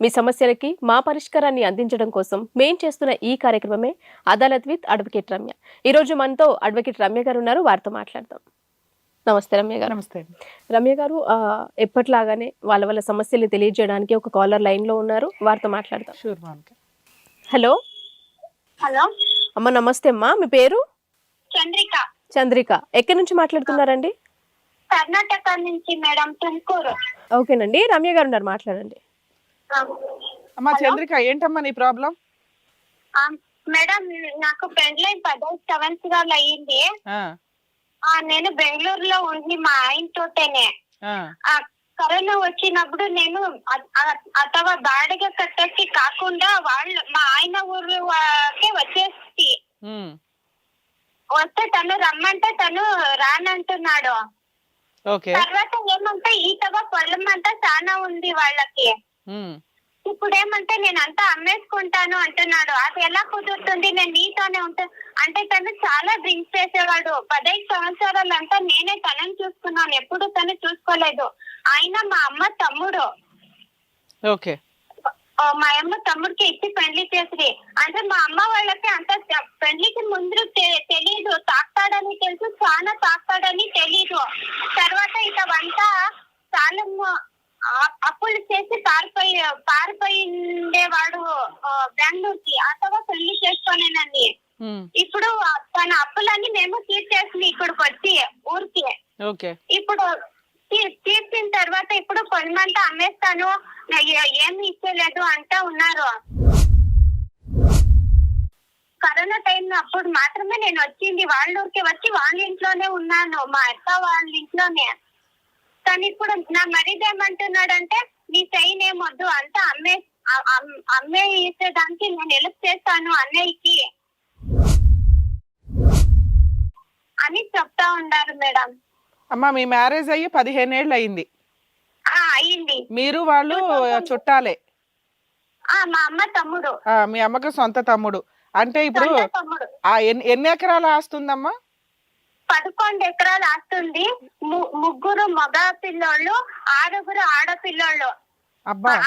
మీ సమస్యలకి మా పరిష్కారాన్ని అందించడం కోసం మేం చేస్తున్న ఈ కార్యక్రమమే అదాలత్ విత్ అడ్వకేట్ రమ్య. ఈ రోజు మనతో అడ్వకేట్ రమ్య గారు ఉన్నారు వారితో మాట్లాడదాం. నమస్తే రమ్య గారు. నమస్తే. రమ్య గారు ఎప్పట్లాగానే వాళ్ళ వాళ్ళ సమస్యలు తెలియజేయడానికి ఒక కాలర్ లైన్లో ఉన్నారు వారితో మాట్లాడదాం. హలో. హలో. అమ్మ నమస్తే అమ్మా. మీ పేరు? చంద్రిక. చంద్రిక. ఎక్కడి నుంచి మాట్లాడుతున్నారండి? కర్ణాటక నుంచి మేడం తుమ్కూరు. ఓకేనండి. రమ్య గారు ఉన్నారు మాట్లాడండి. అమ్మా చంద్రిక ఏంటమ్మా నీ ప్రాబ్లం? మేడం నాకు పెండ్లై పదో సంవత్సరాలు అయ్యింది. నేను బెంగళూరులో ఉండి మా ఆయన తోటేనే కరోనా వచ్చినప్పుడు నేను అథవా బాడిగ కట్టేసి కాకుండా వాళ్ళు మా ఆయన ఊరు వచ్చేసి. వస్తే తను రమ్మంటే తను రానంటున్నాడు. తర్వాత ఏమంటే ఈతగా పొలం అంతా చాలా ఉంది వాళ్ళకి. ఇప్పుడు ఏమంటే నేను అంతా అమ్మేసుకుంటాను అంటున్నాడు. అది ఎలా కుదురుతుంది? నేను నీతోనే ఉంటా అంటే తను చాలా డ్రింక్స్ చేసేవాడు. పదహైదు సంవత్సరాలు అంతా నేనే తనని చూసుకున్నాను. ఎప్పుడు తను చూసుకోలేదు. ఆయన మా అమ్మ తమ్ముడు. ఓకే. మా అమ్మ తమ్ముడికి ఇచ్చి పెళ్ళి చేసి అంటే మా అమ్మ వాళ్ళకి అంత పెళ్ళికి ముందు తె- తెలీదు. తాకుతాడని తెలుసు చాలా తాకుతాడని తెలీదు. తర్వాత ఇక వంట చాలా అప్పులు చేసి పారిపోయి పారిపోయి ఉండేవాడు ఆ, బెంగళూరుకి అతవా పెళ్ళి చేసుకోనేనండి ఇప్పుడు తన అప్పులన్నీ మేము తీర్చేసి ఇక్కడికి వచ్చి ఊరికి. ఇప్పుడు తీర్చిన తర్వాత ఇప్పుడు కొన్నిమంతా అమ్మేస్తాను. ఏమి ఇచ్చలేదు అంటా ఉన్నారు. కరోనా టైం అప్పుడు మాత్రమే నేను వచ్చింది. వాళ్ళ ఊరికి వచ్చి వాళ్ళ ఇంట్లోనే ఉన్నాను. మా అత్త వాళ్ళ ఇంట్లోనే. కానీ ఇప్పుడు నా మరిది ఏమంటున్నాడంటే నీ సైన్ ఏమొద్దు అంతా అమ్మే అమ్మే ఇచ్చేదానికి నేను హెల్ప్ చేస్తాను అన్నయ్యకి అని చెప్తా ఉన్నారు మేడం. అమ్మా మీ మ్యారేజ్ అయ్యి పదిహేను ఏళ్ళు అయింది ఆ అయ్యింది. మీరు వాళ్ళు చుట్టాలే. ఆ మా అమ్మ తమ్ముడు. మీ అమ్మకి సొంత తమ్ముడు. అంటే ఇప్పుడు ఎన్ని ఎకరాలు ఆస్తుందమ్మా పదకొండు ఎకరాలు ఆస్తుంది ముగ్గురు మగ పిల్లోళ్ళు ఆరుగురు ఆడపిల్లోళ్ళు.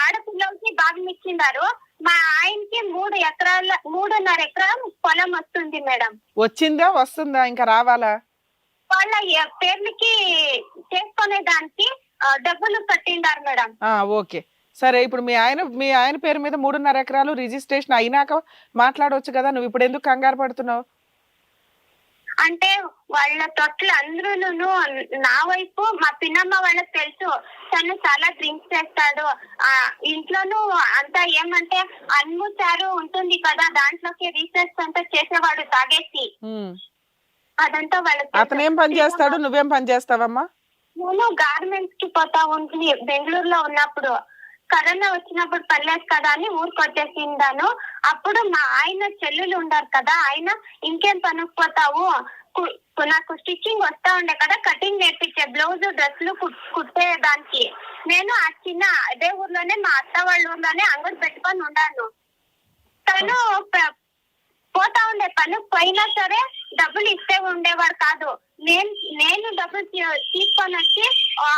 ఆడపిల్లలకి భాగం ఇచ్చినారు మా ఆయనకి మూడు ఎకరాల మూడున్నర ఎకరం పొలం వస్తుంది మేడం. వచ్చిందా వస్తుందా ఇంకా రావాలా? వాళ్ళ పేర్లకి చేసుకునే దానికి డబ్బులు కట్టిండారు మేడం. ఆ ఓకే. సరే ఇప్పుడు మీ ఆయన మీ ఆయన పేరు మీద మూడున్నర ఎకరాలు రిజిస్ట్రేషన్ అయినాక మాట్లాడవచ్చు కదా నువ్వు ఇప్పుడు ఎందుకు కంగారు పడుతున్నావు? అంటే వాళ్ళ తొట్లు అందరూ నా వైపు మా పిన్నమ్మ వాళ్ళకి తెలుసు. తను చాలా డ్రింక్స్ చేస్తాడు. ఆ ఇంట్లోనూ అంతా ఏమంటే అన్ము చారు ఉంటుంది కదా దాంట్లోకి రీసెర్చ్ అంతా చేసేవాడు తాగేసి. అదంతా వాళ్ళకి. అతను ఏం పని చేస్తాడు? నువ్వేం పని చేస్తావమ్మా? నేను గార్మెంట్స్కి పోతా ఉంటుంది బెంగళూరులో ఉన్నప్పుడు. కరోనా వచ్చినప్పుడు పర్లేదు కదా అని ఊరికొచ్చేసిండాను. అప్పుడు మా ఆయన చెల్లెలు ఉండారు కదా ఆయన ఇంకేం పనుకుపోతావు కు- నాకు స్టిచ్చింగ్ వస్తా ఉండే కదా కటింగ్ నేర్పించే బ్లౌజ్ డ్రెస్లు కుట్టే దానికి నేను ఆ చిన్న అదే ఊర్లోనే మా అత్త వాళ్ళ ఊర్లోనే అంగడి పెట్టుకొని ఉన్నాను తను పోతా ఉండే పని పోయినా సరే డబ్బులు ఇస్తే ఉండేవాడు కాదు. నేను నేను డబ్బులు తీసుకొని వచ్చి ఆ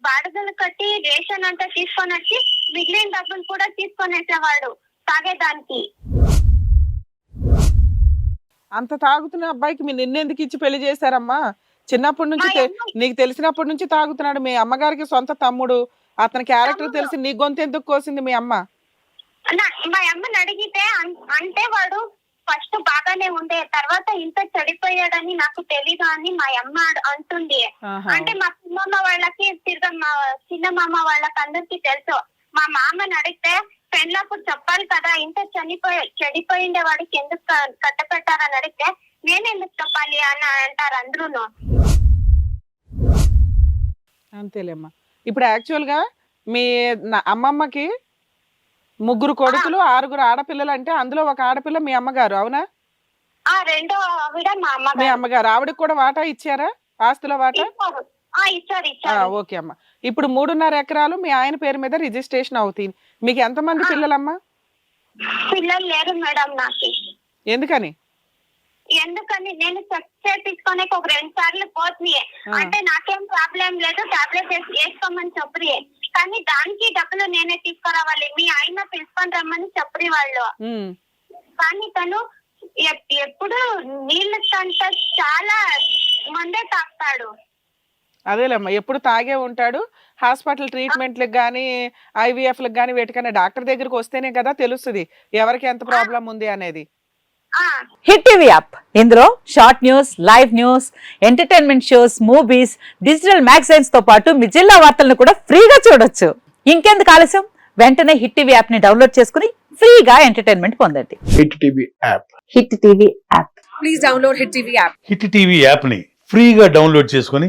బాడుగలు కట్టి రేషన్ అంతా తీసుకొని వచ్చి మిగిలిన డబ్బులు కూడా తీసుకొని వేసేవాడు తాగేదానికి. అంత తాగుతున్న అబ్బాయికి మీ నిన్నెందుకు ఇచ్చి పెళ్ళి చేశారమ్మా? చిన్నప్పటి నుంచి నీకు తెలిసినప్పటి నుంచి తాగుతున్నాడు మీ అమ్మగారికి సొంత తమ్ముడు. అతని క్యారెక్టర్. తెలిసి నీ గొంతు ఎందుకు కోసింది మీ అమ్మ? మా అమ్మని అడిగితే అంటే వాడు ఫస్ట్ బాగానే ఉండే తర్వాత ఇంత చెడిపోయాడని నాకు తెలీదు అని మా అమ్మ అంటుంది. అంటే మా చిన్నమ్మ వాళ్ళకి తిరగ మా చిన్నమ్మ వాళ్ళకి అందరికి తెలుసు. మా మామని అడిగితే పెళ్ళప్పుడు చెప్పాలి కదా ఇంత చనిపోయి చెడిపోయిండే వాడికి ఎందుకు కట్టపెట్టారని అడిగితే నేను ఎందుకు చెప్పాలి అని అంటారు అందరూ అంతేలేమ్మా. ఇప్పుడు యాక్చువల్గా మీ అమ్మమ్మకి ముగ్గురు కొడుకులు ఆరుగురు ఆడపిల్లలు అంటే అందులో ఒక ఆడపిల్ల మీ అమ్మగారు అవునా? ఆ రెండో మా అమ్మగారు. ఆవిడకి కూడా వాటా ఇచ్చారా? ఆస్తుల వాటా? ఇచ్చారు. ఓకే అమ్మా. ఇప్పుడు మూడున్నర ఎకరాలు మీ ఆయన పేరు మీద రిజిస్ట్రేషన్ అవుతాయి మీకు ఎంతమంది ఆ. పిల్లలమ్మా? పిల్లలు లేరు మేడం నాకు. ఎందుకని? ఎందుకని? నేను చెక్ చేపించుకొని ఒక రెండు సార్లు పోతున్నాయి. అంటే నాకేం ప్రాబ్లం లేదు టాబ్లెట్ వేసుకోమని చెప్పి కానీ దానికి డబ్బులు నేనే తీసుకురావాలి. మీ ఆయన పిలుచుకొని రమ్మని చెప్పి వాళ్ళు. కానీ తను ఎప్- ఎప్పుడు నీళ్ళ కంటే చాలా మందే తాగుతాడు అదేలేమ్మా ఎప్పుడు తాగే ఉంటాడు. హాస్పిటల్ ట్రీట్మెంట్లకు కానీ ఐవీఎఫ్లకు కానీ వేటికైనా డాక్టర్ దగ్గరికి వస్తేనే కదా తెలుస్తుంది ఎవరికి ఎంత ప్రాబ్లం ఉంది అనేది. ఆ. హిట్ టీవీ యాప్ ఇందులో short news live news entertainment shows movies digital మ్యాగజైన్స్తో పాటు మీ జిల్లా వార్తలను కూడా ఫ్రీగా చూడొచ్చు. ఇంకెందుకు ఆలస్యం? వెంటనే హిట్ టీవీ యాప్ని డౌన్లోడ్ చేసుకుని ఫ్రీగా ఎంటర్టైన్మెంట్ పొందండి. Hit TV app. Hit TV app. Hit TV యాప్ని ఫ్రీగా డౌన్లోడ్ చేసుకొని